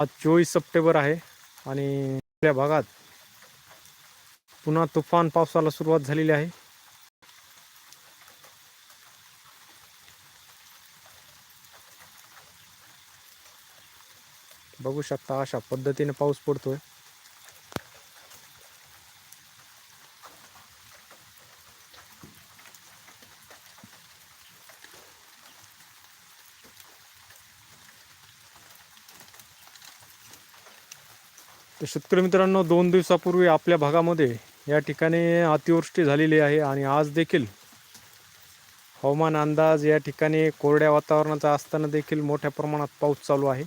आज चोवीस सप्टेंबर आहे आणि आपल्या भागात पुन्हा तुफान पावसाला सुरुवात झालेली आहे. बघू शकता अशा पद्धतीने पाऊस पडतोय. तर शेतकरी मित्रांनो दोन दिवसापूर्वी आपल्या भागामध्ये या ठिकाणी अतिवृष्टी झालेली आहे आणि आज देखील हवामान अंदाज या ठिकाणी कोरड्या वातावरणाचा असताना देखील मोठ्या प्रमाणात पाऊस चालू आहे.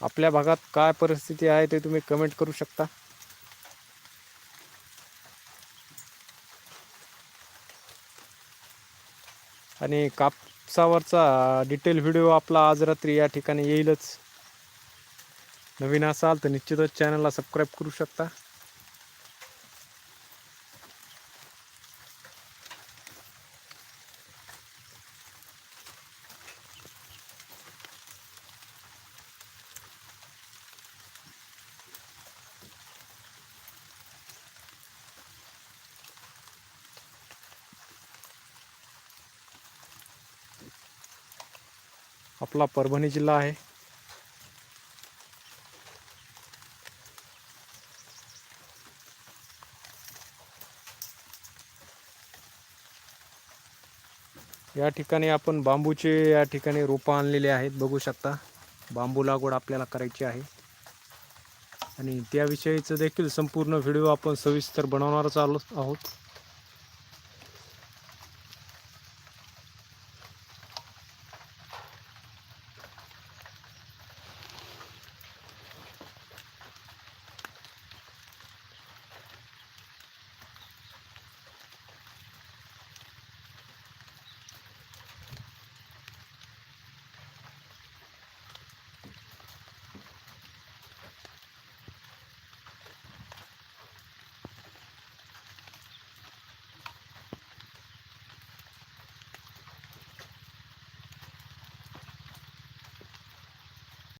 आपल्या भागात काय परिस्थिती आहे ते तुम्ही कमेंट करू शकता. आणि कापसावरचा डिटेल व्हिडिओ आपला आज रात्री या ठिकाणी येईलच. नवीन असाल तर निश्चितच चॅनलला सबस्क्राईब करू शकता. आपला परभणी जिल्हा आहे. या ठिकाणी आपण बांबूचे या ठिकाणी रोपं आणलेले आहेत. बघू शकता बांबू लागवड आपल्याला करायची आहे. आणि त्याविषयीचं देखील संपूर्ण व्हिडिओ आपण सविस्तर बनवणारच आलो आहोत.